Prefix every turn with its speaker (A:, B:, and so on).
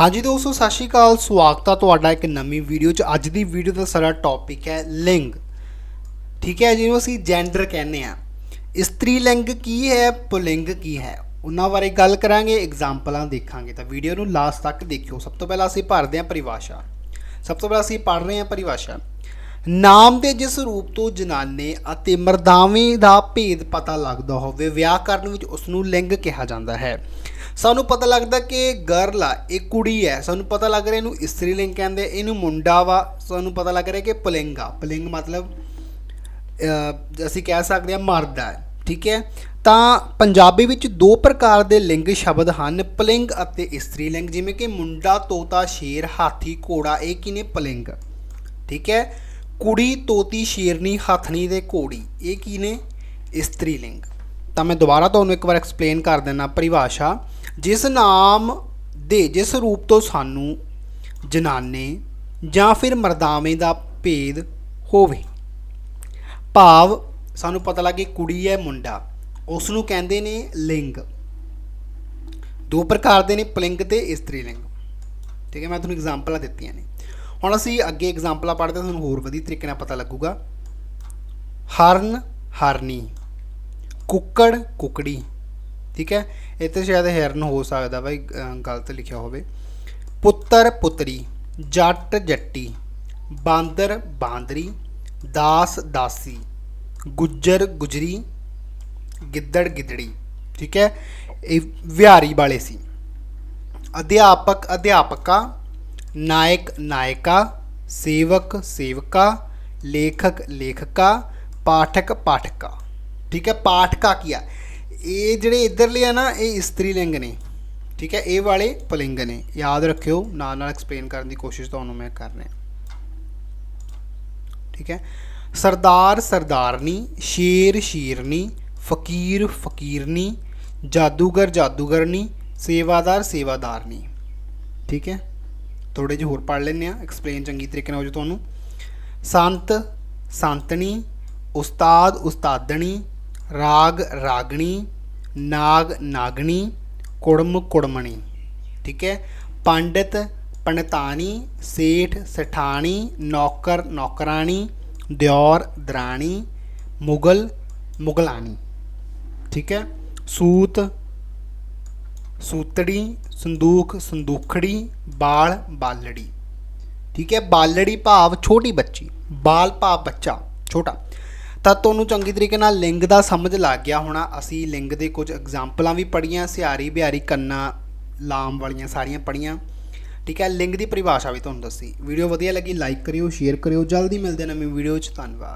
A: ਹਾਂਜੀ ਦੋਸਤੋ, ਸਤਿ ਸ਼੍ਰੀ ਅਕਾਲ। ਸਵਾਗਤ ਆ ਤੁਹਾਡਾ ਇੱਕ ਨਵੀਂ ਵੀਡੀਓ 'ਚ। ਅੱਜ ਦੀ ਵੀਡੀਓ ਦਾ ਸਾਡਾ ਟੌਪਿਕ ਹੈ ਲਿੰਗ। ਠੀਕ ਹੈ ਜਿਹਨੂੰ ਅਸੀਂ ਜੈਂਡਰ ਕਹਿੰਦੇ ਆ ਇਸਤਰੀ ਲਿੰਗ ਕੀ ਹੈ, ਪੁਲਿੰਗ ਕੀ ਹੈ? ਉਹਨਾਂ ਬਾਰੇ ਗੱਲ ਕਰਾਂਗੇ ਐਗਜ਼ਾਮਪਲਾਂ ਦੇਖਾਂਗੇ। ਤਾਂ ਵੀਡੀਓ ਨੂੰ ਲਾਸਟ ਤੱਕ ਦੇਖਿਓ। ਸਭ ਤੋਂ ਪਹਿਲਾਂ ਅਸੀਂ ਭਰਦੇ ਹਾਂ ਪਰਿਭਾਸ਼ਾ। ਸਭ ਤੋਂ ਪਹਿਲਾਂ ਅਸੀਂ ਪੜ੍ਹ ਰਹੇ ਹਾਂ ਪਰਿਭਾਸ਼ਾ। ਨਾਮ ਦੇ ਜਿਸ ਰੂਪ ਤੋਂ ਜਨਾਨੇ ਅਤੇ ਮਰਦਾਵੇਂ ਦਾ ਭੇਦ ਪਤਾ ਲੱਗਦਾ ਹੋਵੇ ਵਿਆਹ ਕਰਨ ਵਿੱਚ ਉਸ ਨੂੰ ਲਿੰਗ ਕਿਹਾ ਜਾਂਦਾ ਹੈ। ਸਾਨੂੰ ਪਤਾ ਲੱਗਦਾ ਕਿ ਗਰਲ ਆ, ਇਹ ਕੁੜੀ ਹੈ। ਸਾਨੂੰ ਪਤਾ ਲੱਗ ਰਿਹਾ ਇਹਨੂੰ ਇਸਤਰੀ ਲਿੰਗ ਕਹਿੰਦੇ ਇਹਨੂੰ ਮੁੰਡਾ ਵਾ। ਸਾਨੂੰ ਪਤਾ ਲੱਗ ਰਿਹਾ ਕਿ ਪੁਲਿੰਗ ਆ। ਪੁਲਿੰਗ ਮਤਲਬ ਅਸੀਂ ਕਹਿ ਸਕਦੇ ਹਾਂ ਮਰਦ ਹੈ ਠੀਕ ਹੈ? ਤਾਂ ਪੰਜਾਬੀ ਵਿੱਚ ਦੋ ਪ੍ਰਕਾਰ ਦੇ ਲਿੰਗ ਸ਼ਬਦ ਹਨ, ਪਲਿੰਗ ਅਤੇ ਇਸਤਰੀ ਲਿੰਗ। ਜਿਵੇਂ ਕਿ ਮੁੰਡਾ, ਤੋਤਾ, ਸ਼ੇਰ, ਹਾਥੀ, ਘੋੜਾ, ਇਹ ਕੀ ਨੇ ਪੁਲਿੰਗ। ਠੀਕ ਹੈ? ਕੁੜੀ, ਤੋਤੀ, ਸ਼ੇਰਨੀ, ਹਾਥਣੀ ਦੇ ਘੋੜੀ, ਇਹ ਕੀ ਨੇ ਇਸਤਰੀ ਲਿੰਗ। ਤਾਂ ਮੈਂ ਦੁਬਾਰਾ ਤੁਹਾਨੂੰ ਇੱਕ ਵਾਰ ਐਕਸਪਲੇਨ ਕਰ ਦਿੰਦਾ ਪਰਿਭਾਸ਼ਾ। ਜਿਸ ਨਾਮ ਦੇ ਜਿਸ ਰੂਪ ਤੋਂ ਸਾਨੂੰ ਜਨਾਨੇ ਜਾਂ ਫਿਰ ਮਰਦਾਵੇਂ ਦਾ ਭੇਦ ਹੋਵੇ। ਭਾਵ ਸਾਨੂੰ ਪਤਾ ਲੱਗੇ ਕੁੜੀ ਹੈ ਮੁੰਡਾ। ਉਸ ਨੂੰ ਕਹਿੰਦੇ ਨੇ ਲਿੰਗ। ਦੋ ਪ੍ਰਕਾਰ ਦੇ ਨੇ ਪਲਿੰਗ ਤੇ ਇਸਤਰੀ ਲਿੰਗ ਠੀਕ ਹੈ ਮੈਂ ਤੁਹਾਨੂੰ ਐਗਜ਼ਾਮਪਲਾਂ ਦਿੱਤੀਆਂ ਨੇ। ਹੁਣ ਅਸੀਂ ਅੱਗੇ ਐਗਜ਼ਾਮਪਲਾਂ ਪੜ੍ਹਦੇ ਹਾਂ, ਤੁਹਾਨੂੰ ਹੋਰ ਵਧੀਆ ਤਰੀਕੇ ਨਾਲ ਪਤਾ ਲੱਗੂਗਾ। ਹਰਨ ਹਰਨੀ। ਕੁੱਕੜ ਕੁਕੜੀ। ਠੀਕ ਹੈ? ਇੱਥੇ ਸ਼ਾਇਦ ਹਿਰਨ ਹੋ ਸਕਦਾ ਬਾਈ ਗਲਤ ਲਿਖਿਆ ਹੋਵੇ। ਪੁੱਤਰ ਪੁੱਤਰੀ, ਜੱਟ ਜੱਟੀ, ਬਾਂਦਰ ਬਾਂਦਰੀ, ਦਾਸ ਦਾਸੀ, ਗੁੱਜਰ ਗੁਜਰੀ, ਗਿੱਦੜ ਗਿੱਦੜੀ, ਠੀਕ ਹੈ? ਇਹ ਵਿਹਾਰੀ ਵਾਲੇ ਸੀ। ਅਧਿਆਪਕ ਅਧਿਆਪਕਾ, ਨਾਇਕ ਨਾਇਕਾ, ਸੇਵਕ ਸੇਵਕਾ, ਲੇਖਕ ਲੇਖਕਾ, ਪਾਠਕ ਪਾਠਕਾ। ਠੀਕ ਹੈ? ਪਾਠਕਾ ਕੀ ਹੈ ਇਹ ਜਿਹੜੇ ਇਧਰਲੇ ਆ ਨਾ, ਇਹ ਇਸਤਰੀ ਲਿੰਗ ਨੇ। ਠੀਕ ਹੈ? ਇਹ ਵਾਲੇ ਪਲਿੰਗ ਨੇ। ਯਾਦ ਰੱਖਿਓ, ਨਾਲ ਨਾਲ ਐਕਸਪਲੇਨ ਕਰਨ ਦੀ ਕੋਸ਼ਿਸ਼ ਤੁਹਾਨੂੰ ਮੈਂ ਕਰ ਰਿਹਾ। ਠੀਕ ਹੈ? ਸਰਦਾਰ ਸਰਦਾਰਨੀ, ਸ਼ੇਰ ਸ਼ੀਰਨੀ, ਫਕੀਰ ਫਕੀਰਨੀ, ਜਾਦੂਗਰ ਜਾਦੂਗਰਨੀ, ਸੇਵਾਦਾਰ ਸੇਵਾਦਾਰਨੀ। ਠੀਕ ਹੈ? ਥੋੜੇ ਜਿਹੇ ਹੋਰ ਪੜ੍ਹ ਲੈਂਦੇ ਆ ਐਕਸਪਲੇਨ ਚੰਗੀ ਤਰੀਕੇ ਨਾਲ ਹੋ ਜਾ ਤੁਹਾਨੂੰ। ਸੰਤ ਸੰਤਣੀ ਉਸਤਾਦ ਉਸਤਾਦਣੀ ਰਾਗ ਰਾਗਣੀ ਨਾਗ ਨਾਗਣੀ, ਕੁੜਮ ਕੁੜਮਣੀ, ਠੀਕ ਹੈ? ਪੰਡਿਤ ਪੰਡਤਾਣੀ, ਸੇਠ ਸਠਾਣੀ, ਨੌਕਰ ਨੌਕਰਾਣੀ, ਦਿਓਰ ਦਰਾਣੀ, ਮੁਗਲ ਮੁਗਲਾਨੀ ਠੀਕ ਹੈ? ਸੂਤ ਸੂਤੜੀ, ਸੰਦੂਖ ਸੰਦੂਖੜੀ, ਬਾਲ ਬਾਲੜੀ, ਠੀਕ ਹੈ? ਬਾਲੜੀ ਭਾਵ ਛੋਟੀ ਬੱਚੀ, ਬਾਲ ਭਾਵ ਬੱਚਾ, ਛੋਟਾ। ਤਾਂ ਤੁਹਾਨੂੰ ਚੰਗੀ ਤਰੀਕੇ ਨਾਲ ਲਿੰਗ ਦਾ ਸਮਝ ਲੱਗ ਗਿਆ ਹੋਣਾ। ਅਸੀਂ ਲਿੰਗ ਦੇ ਕੁਝ ਐਗਜ਼ਾਮਪਲਾਂ ਵੀ ਪੜੀਆਂ ਸਿਆਰੀ ਬਿਹਾਰੀ, ਕੰਨਾ, ਲਾਮ ਵਾਲੀਆਂ ਸਾਰੀਆਂ ਪੜੀਆਂ ਠੀਕ ਹੈ, ਲਿੰਗ ਦੀ ਪਰਿਭਾਸ਼ਾ ਵੀ ਤੁਹਾਨੂੰ ਦੱਸੀ। ਵੀਡੀਓ ਵਧੀਆ ਲੱਗੀ ਲਾਈਕ ਕਰਿਓ ਸ਼ੇਅਰ ਕਰਿਓ। ਜਲਦੀ ਮਿਲਦੇ ਨਵੀਂ ਵੀਡੀਓ 'ਚ। ਧੰਨਵਾਦ।